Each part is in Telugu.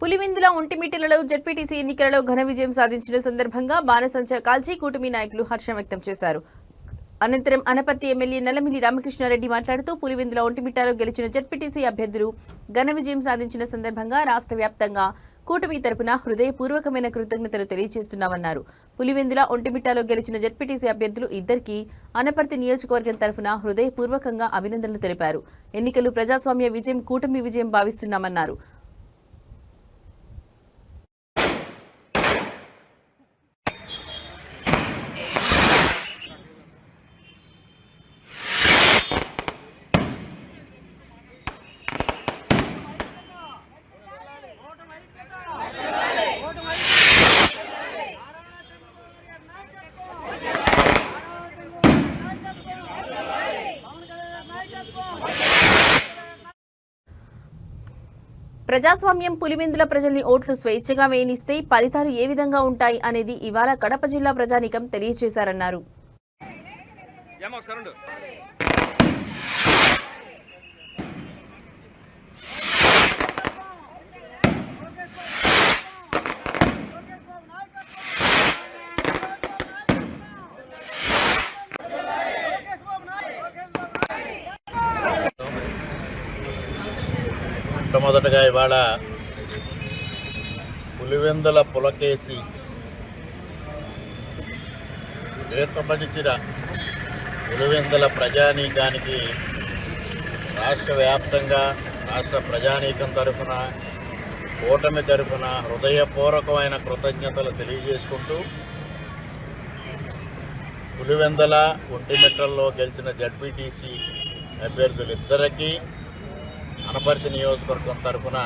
పులివిందుల ఒంటిమిట్టలలో జడ్పీటీసీ ఎన్నికలలో ఘన విజయం సాధించిన సందర్భంగా బాణసంచ కాల్చి కూటమి నాయకులు హర్షం వ్యక్తం చేశారు. అనంతరం అనపర్తి ఎమ్మెల్యే నల్లమిల్లి రామకృష్ణారెడ్డి మాట్లాడుతూ పులివెందుల ఒంటిమిట్టాలో గెలిచిన జడ్పీటీసీ అభ్యర్థులు ఘన విజయం సాధించిన సందర్భంగా రాష్ట్ర వ్యాప్తంగా కూటమి తరపున హృదయపూర్వకమైన కృతజ్ఞతలు తెలియజేస్తున్నామన్నారు. పులివెందుల ఒంటిమిట్టలో గెలిచిన జడ్పీటీసీ అభ్యర్థులు ఇద్దరికీ అనపర్తి నియోజకవర్గం తరపున హృదయపూర్వకంగా అభినందనలు తెలిపారు. ఎన్నికలు ప్రజాస్వామ్య విజయం కూటమి విజయం భావిస్తున్నామన్నారు. ప్రజాస్వామ్యం పులివెందుల ప్రజల్ని ఓట్లు స్వేచ్ఛగా వేయనిస్తే ఫలితాలు ఏ విధంగా ఉంటాయి అనేది ఇవాళ కడప జిల్లా ప్రజానీకం తెలియజేశారన్నారు. మొట్టమొదటగా ఇవాళ పులివెందుల పులకేసి సంబంధించిన పులివెందుల ప్రజానీకానికి రాష్ట్ర వ్యాప్తంగా రాష్ట్ర ప్రజానీకం తరఫున కూటమి తరఫున హృదయపూర్వకమైన కృతజ్ఞతలు తెలియజేసుకుంటూ పులివెందల ఒంటిమిట్టల్లో గెలిచిన జడ్పీటీసీ అభ్యర్థులిద్దరికీ అనపర్తి నియోజకవర్గం తరఫున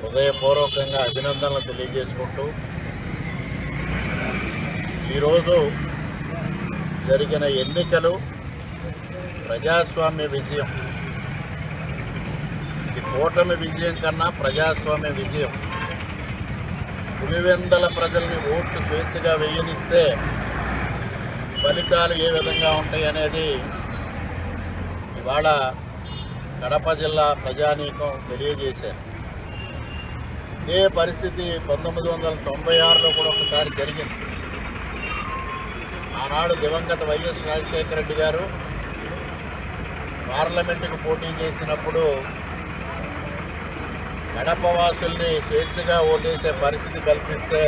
హృదయపూర్వకంగా అభినందనలు తెలియజేసుకుంటూ ఈరోజు జరిగిన ఎన్నికలు ప్రజాస్వామ్య విజయం. ఇది కూటమి విజయం కన్నా ప్రజాస్వామ్య విజయం. పులివెందల ప్రజల్ని ఓట్లు స్వేచ్ఛగా వేయనిస్తే ఫలితాలు ఏ విధంగా ఉంటాయి అనేది ఇవాళ కడప జిల్లా ప్రజానీకం తెలియజేశారు. ఇదే పరిస్థితి పంతొమ్మిది వందల తొంభై ఆరులో కూడా ఒకసారి జరిగింది. ఆనాడు దివంగత వైఎస్ రాజశేఖర రెడ్డి గారు పార్లమెంటుకు పోటీ చేసినప్పుడు కడప వాసుల్ని స్వేచ్ఛగా ఓటేసే పరిస్థితి కల్పిస్తే